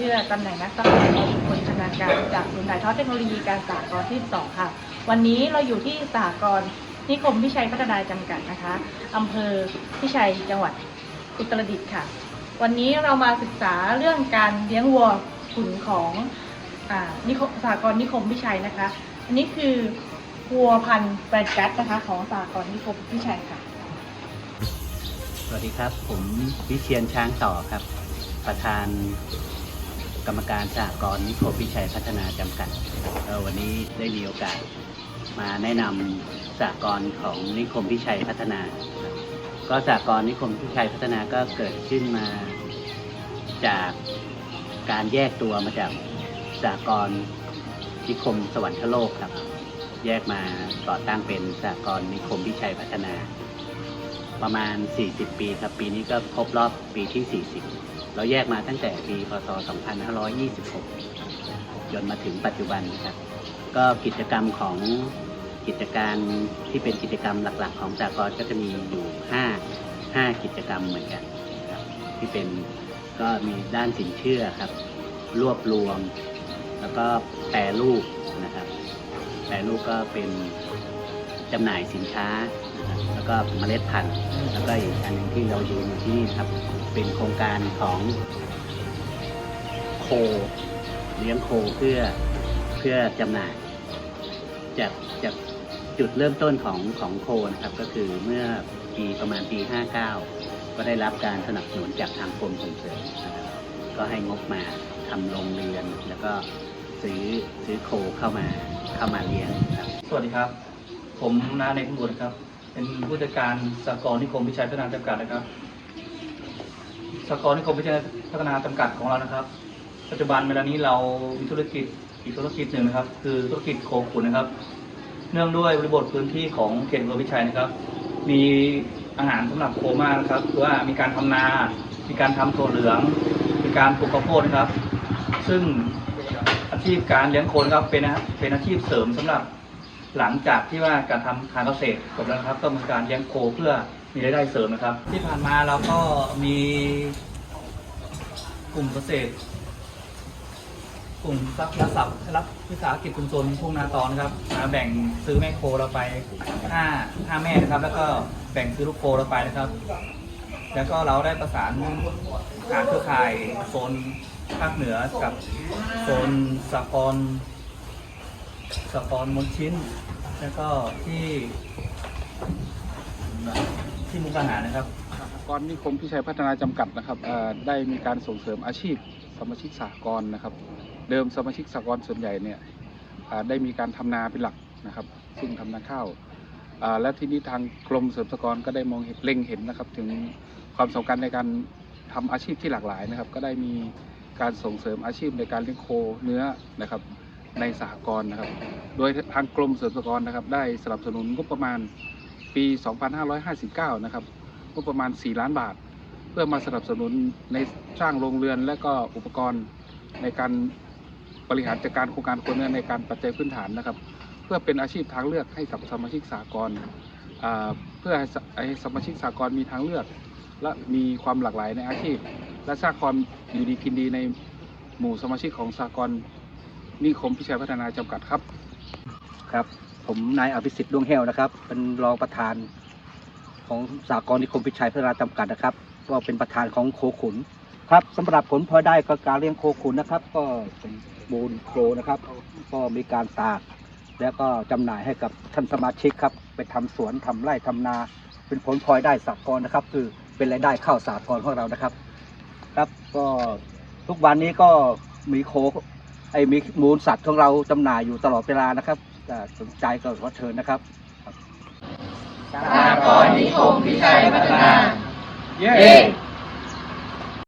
จากตำแหน่งนักสมัครคนชำนาญการจากศูนย์ถ่ายทอดเทคโนโลยีการสากลที่ 2 ค่ะ วันนี้เราอยู่ที่สากลนิคมพิชัยพัฒนาจำกัดนะคะอำเภอพิชัยจังหวัดอุตรดิตถ์ค่ะ วันนี้เรามาศึกษาเรื่องการเลี้ยงวัวขุนของอ่านิคมสากลนิคมพิชัยนะคะ อันนี้คือวัวพันธุ์แบรนด์กัสนะคะ ของสากลนิคมพิชัยค่ะ สวัสดีครับ ผมวิเชียนช้างต่อครับ ประธาน กรรมการสหกรณ์นิคมพิชัยพัฒนาจำกัด วันนี้ได้มีโอกาสมาแนะนำสหกรณ์ของนิคมพิชัยพัฒนา ก็สหกรณ์นิคมพิชัยพัฒนาก็เกิดขึ้นมาจากการแยกตัวมาจากสหกรณ์นิคมสวรรคโลกครับ แยกมาก่อตั้งเป็นสหกรณ์นิคมพิชัยพัฒนา ประมาณ 40 ปีครับ ปีนี้ก็ครบรอบปีที่ 40 เราแยกมาตั้งแต่ปีพศ 2526 จนมาถึงปัจจุบันครับ ก็กิจกรรมของกิจการที่เป็นกิจกรรมหลัก ๆ ของสากลก็จะมีอยู่ 5 5 กิจกรรมเหมือนกันครับที่เป็นก็มีด้านสินเชื่อครับ รวบรวม แล้วก็แปรรูปนะครับ แปรรูปก็เป็น จำหน่ายสินค้านะครับแล้วก็เมล็ดพันธุ์แล้วก็อีกอันหนึงที่เราดูอยู่ที่นี่ครับเป็นโครงการของโคเลี้ยงโคเพื่อเพื่อจำหน่าย จากจากจุดเริ่มต้นของของโคนะครับก็คือเมื่อปีประมาณปี 59 ก็ได้รับการสนับสนุนจากทางกรมส่งเสริมนะครับก็ให้งบมาทำโรงเรือน แล้วก็ซื้อซื้อโคเข้ามาเข้ามาเลี้ยงครับ สวัสดีครับ ผมนาในคุณบุตรครับ เป็นผู้จัดการสหกรณ์นิคมพิชัยพัฒนาจำกัดนะครับสหกรณ์นิคมพิชัยพัฒนาจำกัดของเรานะครับ ปัจจุบันเวลานี้เรามีธุรกิจอีกธุรกิจหนึ่งนะครับ คือธุรกิจโคขุนนะครับ เนื่องด้วยบริบทพื้นที่ของเขตอำเภอพิชัยนะครับ มีอาหารสำหรับโคมากนะครับคือว่ามีการทำนา มีการทำถั่วเหลือง มีการปลูกข้าวโพดนะครับ ซึ่งอาชีพการเลี้ยงโคนครับเป็นนะเป็นอาชีพเสริมสำหรับ หลังจากที่ว่าการทำการเกษตรจบแล้วนะครับ ก็มีการเลี้ยงโคเพื่อมีรายได้เสริมนะครับ ที่ผ่านมาเราก็มีกลุ่มเกษตร กลุ่มรัพย์รับรับวิสาหกิจชุมชนทุ่งนาตอนนะครับมาแบ่งซื้อแม่โคเราไปห้าห้าแม่นะครับ แล้วก็แบ่งซื้อลูกโคเราไปนะครับ แล้วก็เราได้ประสานหาเครือข่ายโซนภาคเหนือกับโซนสากล สปอนมนชิ้น แล้วก็ที่ที่มุกดาหารนะครับกรณ์นิคมพิชัยพัฒนาจำกัดนะครับเอ่อได้มีการส่งเสริมอาชีพสมาชิกสหกรณ์นะครับ เดิมสมาชิกสหกรณ์ส่วนใหญ่เนี่ยอ่าได้มีการทำนาเป็นหลักนะครับ ซึ่งทำนาข้าวอ่าและที่นี้ทางกรมเสริมสหกรณ์ก็ได้มองเห็นเล็งเห็นนะครับ ถึงความสำคัญในการทำอาชีพที่หลากหลายนะครับ ก็ได้มีการส่งเสริมอาชีพในการเลี้ยงโคเนื้อนะครับ ในสหกรณ์นะครับ โดยทางกรมเสริมสกรนะครับ ได้สนับสนุนงบประมาณปี 2559 นะครับงบประมาณ 4 ล้านบาท เพื่อมาสนับสนุนในสร้างโรงเรือน และก็อุปกรณ์ในการบริหารจัดการโครงการคนเนื้อในการปัจจัยพื้นฐานนะครับ เพื่อเป็นอาชีพทางเลือกให้กับสมาชิกสากลอ่าเพื่อให้สให้สมาชิกสากลมีทางเลือก และมีความหลากหลายในอาชีพ และสร้างความอยู่ดีกินดีในหมู่สมาชิกของสากล นิคมพิชัยพัฒนาจำกัดครับ ครับ ผมนายอภิสิทธิ์ดวงแห้วนะครับ เป็นรองประธานของสากลนิคมพิชัยพัฒนาจำกัดนะครับ ก็เป็นประธานของโคขุนครับสำหรับผลพลอยได้ก็การเลี้ยงโคขุนนะครับ ก็เป็นบูนโครนะครับ ก็มีการตาก แล้วก็จำหน่ายให้กับท่านสมาชิกครับ ไปทำสวนทำไร่ทำนา เป็นผลพลอยได้สากลนะครับ คือเป็นรายได้เข้าสากลของเรานะครับ ครับก็ทุกวันนี้ก็มีโค ไอ้มีมูลสัตว์ของเราจำหน่ายอยู่ตลอดเวลานะครับถ้าสนใจก็ขอเชิญนะครับสหกรณ์นิคมพิชัยพัฒนา เย้